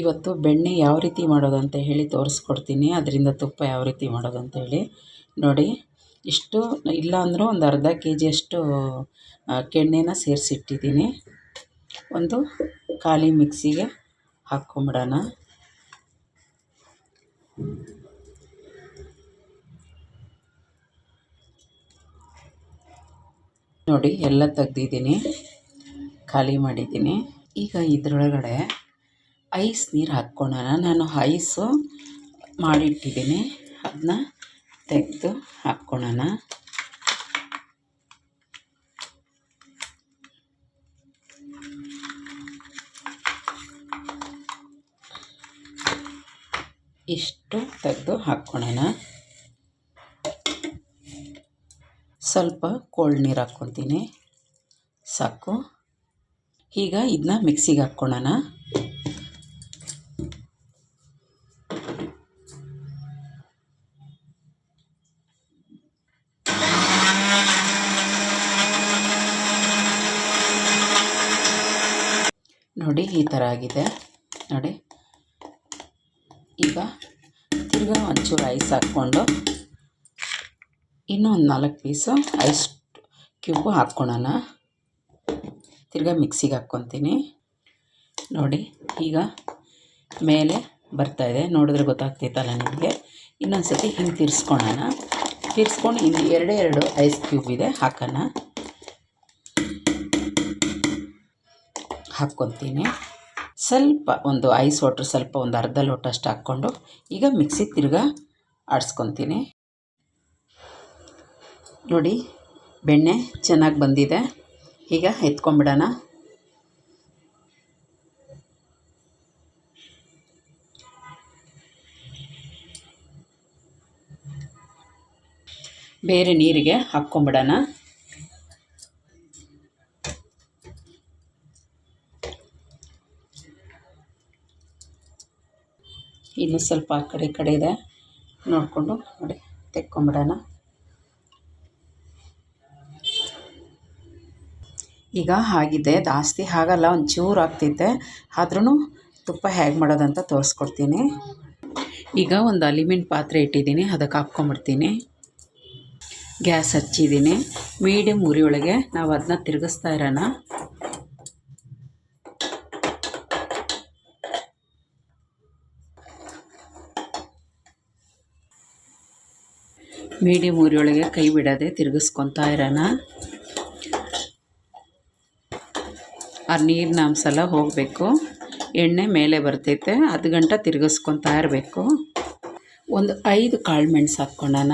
ಇವತ್ತು ಬೆಣ್ಣೆ ಯಾವ ರೀತಿ ಮಾಡೋದು ಅಂತ ಹೇಳಿ ತೋರಿಸ್ಕೊಡ್ತೀನಿ. ಅದರಿಂದ ತುಪ್ಪ ಯಾವ ರೀತಿ ಮಾಡೋದು ಹೇಳಿ. ನೋಡಿ, ಇಷ್ಟು ಇಲ್ಲಾಂದರೂ ಒಂದು ಅರ್ಧ ಕೆ ಜಿಯಷ್ಟು ಕೆಣ್ಣೆನ ಸೇರಿಸಿಟ್ಟಿದ್ದೀನಿ. ಒಂದು ಖಾಲಿ ಮಿಕ್ಸಿಗೆ ಹಾಕ್ಕೊಂಬಿಡೋಣ. ನೋಡಿ, ಎಲ್ಲ ತೆಗ್ದಿದ್ದೀನಿ. ಖಾಲಿ ಮಾಡಿದ್ದೀನಿ. ಈಗ ಇದರೊಳಗಡೆ ಐಸ್ ನೀರು ಹಾಕ್ಕೊಳ್ಳೋಣ ನಾನು ಐಸು ಮಾಡಿಟ್ಟಿದ್ದೀನಿ. ಅದನ್ನ ತೆಗೆದು ಹಾಕ್ಕೊಳ್ಳೋಣ ಇಷ್ಟು ತೆಗೆದು ಹಾಕ್ಕೊಳ್ಳೋಣ ಸ್ವಲ್ಪ ಕೋಲ್ಡ್ ನೀರು ಹಾಕ್ಕೊತೀನಿ ಸಾಕು. ಈಗ ಇದನ್ನ ಮಿಕ್ಸಿಗೆ ಹಾಕ್ಕೊಳ್ಳೋಣ ನೋಡಿ ಈ ಥರ ಆಗಿದೆ. ನೋಡಿ. ಈಗ ತಿರ್ಗಿ ಒಂಚೂರು ಐಸ್ ಹಾಕ್ಕೊಂಡು ಇನ್ನೂ ಒಂದು ನಾಲ್ಕು ಪೀಸು ಐಸ್ ಕ್ಯೂಬು ಹಾಕ್ಕೊಳ್ಳೋಣ ತಿರ್ಗಾ ಮಿಕ್ಸಿಗೆ ಹಾಕ್ಕೊತೀನಿ. ನೋಡಿ, ಈಗ ಮೇಲೆ ಬರ್ತಾಯಿದೆ ನೋಡಿದ್ರೆ ಗೊತ್ತಾಗ್ತೈತಲ್ಲ ನಿಮಗೆ. ಇನ್ನೊಂದು ಸತಿ ಹಿಂಗೆ ತಿರ್ಸ್ಕೊಳ್ಳೋಣ ತಿರ್ಸ್ಕೊಂಡು ಇಲ್ಲಿ ಎರಡೇ ಎರಡು ಐಸ್ ಕ್ಯೂಬ್ ಇದೆ, ಹಾಕೋಣ. ಹಾಕ್ಕೊತೀನಿ ಸ್ವಲ್ಪ ಒಂದು ಐಸ್ ವಾಟ್ರ್ ಸ್ವಲ್ಪ ಒಂದು ಅರ್ಧ ಲೋಟ ಅಷ್ಟು ಹಾಕ್ಕೊಂಡು ಈಗ ಮಿಕ್ಸಿ ತಿರ್ಗಾ ಆಡಿಸ್ಕೊತೀನಿ ನೋಡಿ, ಬೆಣ್ಣೆ ಚೆನ್ನಾಗಿ ಬಂದಿದೆ. ಈಗ ಎತ್ಕೊಂಬಿಡೋಣ. ಬೇರೆ ನೀರಿಗೆ ಹಾಕ್ಕೊಂಬಿಡೋಣ. ಇನ್ನು ಸ್ವಲ್ಪ ಆ ಕಡೆ ಈ ಕಡೆ ಇದೆ. ನೋಡಿಕೊಂಡು ನೋಡಿ, ತೆಕ್ಕೊಂಬಿಡೋಣ. ಈಗ ಆಗಿದೆ ಜಾಸ್ತಿ ಆಗಲ್ಲ ಒಂಚೂರು ಆಗ್ತೈತೆ. ಆದ್ರೂ ತುಪ್ಪ ಹೇಗೆ ಮಾಡೋದಂತ ತೋರಿಸ್ಕೊಡ್ತೀನಿ. ಈಗ ಒಂದು ಅಲಿಮಿನ್ ಪಾತ್ರೆ ಇಟ್ಟಿದ್ದೀನಿ, ಅದಕ್ಕೆ ಹಾಕ್ಕೊಂಬಿಡ್ತೀನಿ. ಗ್ಯಾಸ್ ಹಚ್ಚಿದ್ದೀನಿ. ಮೀಡಿಯಮ್ ಉರಿಯೊಳಗೆ ನಾವು ಅದನ್ನ ತಿರುಗಿಸ್ತಾ ಇರೋಣ. ಮೀಡಿಯಮ್ ಉರಿಯೊಳಗೆ ಕೈ ಬಿಡದೆ ತಿರುಗಿಸ್ಕೊತಾ ಇರೋಣ. ಆ ನೀರಿನ ಎಲ್ಲ ಹೋಗಬೇಕು. ಎಣ್ಣೆ ಮೇಲೆ ಬರ್ತೈತೆ ಅದು ಗಂಟ ತಿರುಗಿಸ್ಕೊತಾ ಇರಬೇಕು. ಒಂದು ಐದು ಕಾಳು ಮೆಣಸು ಹಾಕ್ಕೊಳ್ಳೋಣ.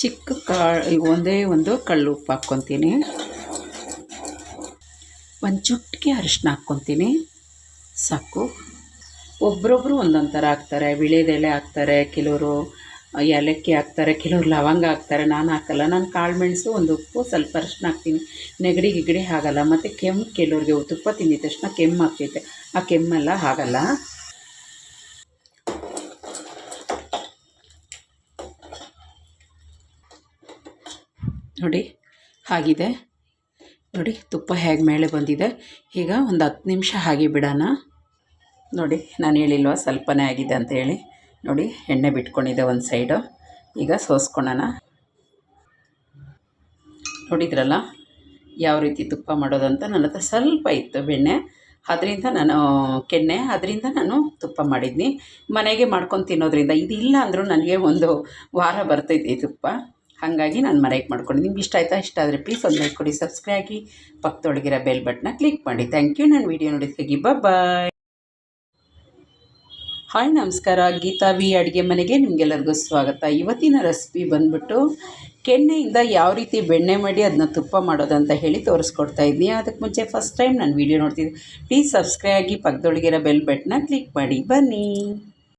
ಚಿಕ್ಕ ಕಾಳು ಒಂದೇ ಒಂದು ಕಳ್ಳು ಉಪ್ಪು ಹಾಕ್ಕೊತೀನಿ. ಒಂದು ಚುಟ್ಕಿ ಅರಿಶಿನ ಹಾಕ್ಕೊತೀನಿ. ಸಾಕು. ಒಬ್ರೊಬ್ಬರು ಒಂದೊಂದು ಥರ ಹಾಕ್ತಾರೆ ವಿಳೆದೆಲೆ ಹಾಕ್ತಾರೆ, ಕೆಲವರು ಏಲಕ್ಕಿ ಹಾಕ್ತಾರೆ, ಕೆಲವ್ರು ಲವಂಗ ಹಾಕ್ತಾರೆ, ನಾನು ಹಾಕಲ್ಲ. ನಾನು ಕಾಳು ಮೆಣಸು, ಒಂದು ಉಪ್ಪು, ಸ್ವಲ್ಪ ಅರಿಶಿನ ಹಾಕ್ತೀನಿ. ನೆಗಡಿ ಗಿಗಡಿ ಆಗಲ್ಲ ಮತ್ತು ಕೆಮ್ಮು ಕೆಲವ್ರಿಗೆ ತುಪ್ಪ ತಿಂದಿದ ತಕ್ಷಣ ಕೆಮ್ಮು ಹಾಕ್ತೈತೆ ಆ ಕೆಮ್ಮೆಲ್ಲ ಆಗಲ್ಲ ನೋಡಿ ಆಗಿದೆ ನೋಡಿ, ತುಪ್ಪ ಹೇಗೆ ಮೇಲೆ ಬಂದಿದೆ. ಈಗ ಒಂದು ಹತ್ತು ನಿಮಿಷ ಹಾಗೆ ಬಿಡೋಣ. ನೋಡಿ, ನಾನು ಹೇಳಿಲ್ವ ಸ್ವಲ್ಪನೇ ಆಗಿದೆ ಅಂತ ಹೇಳಿ. ನೋಡಿ, ಎಣ್ಣೆ ಬಿಟ್ಕೊಂಡಿದ್ದೆ ಒಂದು ಸೈಡು. ಈಗ ಸೋಸ್ಕೊಳ್ಳೋಣ. ನೋಡಿದ್ರಲ್ಲ, ಯಾವ ರೀತಿ ತುಪ್ಪ ಮಾಡೋದಂತ ನನ್ನ ಹತ್ರ ಸ್ವಲ್ಪ ಇತ್ತು ಬೆಣ್ಣೆ. ಅದರಿಂದ ನಾನು ಕೆನ್ನೆ ಅದರಿಂದ ನಾನು ತುಪ್ಪ ಮಾಡಿದ್ನಿ. ಮನೆಗೆ ಮಾಡ್ಕೊಂಡು ತಿನ್ನೋದ್ರಿಂದ ಇದಿಲ್ಲ ಅಂದರೂ ನನಗೆ ಒಂದು ವಾರ ಬರ್ತೈತಿ ತುಪ್ಪ. ಹಾಗಾಗಿ ನಾನು ಮನೆಗೆ ಮಾಡ್ಕೊಂಡು, ನಿಮ್ಗೆ ಇಷ್ಟ ಆಯಿತಾ? ಇಷ್ಟ ಆದರೆ ಪ್ಲೀಸ್ ಒಂದು ಲೈಕ್ ಕೊಡಿ ಸಬ್ಸ್ಕ್ರೈಬ್ ಆಗಿ ಪಕ್ಕದೊಳಗಿರೋ ಬೆಲ್ ಬಟನ್ನ ಕ್ಲಿಕ್ ಮಾಡಿ. ಥ್ಯಾಂಕ್ ಯು ನಾನು ವೀಡಿಯೋ ನೋಡಿದ್ದಕ್ಕಾಗಿ ಬಾಯ್ ಹಾಯ್, ನಮಸ್ಕಾರ. ಗೀತಾ ವಿ ಅಡುಗೆ ಮನೆಗೆ ನಿಮಗೆಲ್ಲರಿಗೂ ಸ್ವಾಗತ. ಇವತ್ತಿನ ರೆಸಿಪಿ ಬಂದ್ಬಿಟ್ಟು ಕೆಣ್ಣೆಯಿಂದ ಯಾವ ರೀತಿ ಬೆಣ್ಣೆ ಮಾಡಿ ಅದನ್ನ ತುಪ್ಪ ಮಾಡೋದಂತ ಹೇಳಿ ತೋರಿಸ್ಕೊಡ್ತಾ ಇದ್ದೀನಿ. ಅದಕ್ಕೆ ಮುಂಚೆ ಫಸ್ಟ್ ಟೈಮ್ ನಾನು ವೀಡಿಯೋ ನೋಡ್ತಿದ್ದೆ. ಪ್ಲೀಸ್ ಸಬ್ಸ್ಕ್ರೈಬ್ ಆಗಿ ಪಕ್ಕದೊಳಗಿರೋ ಬೆಲ್ ಬಟನ್ನ ಕ್ಲಿಕ್ ಮಾಡಿ. ಬನ್ನಿ.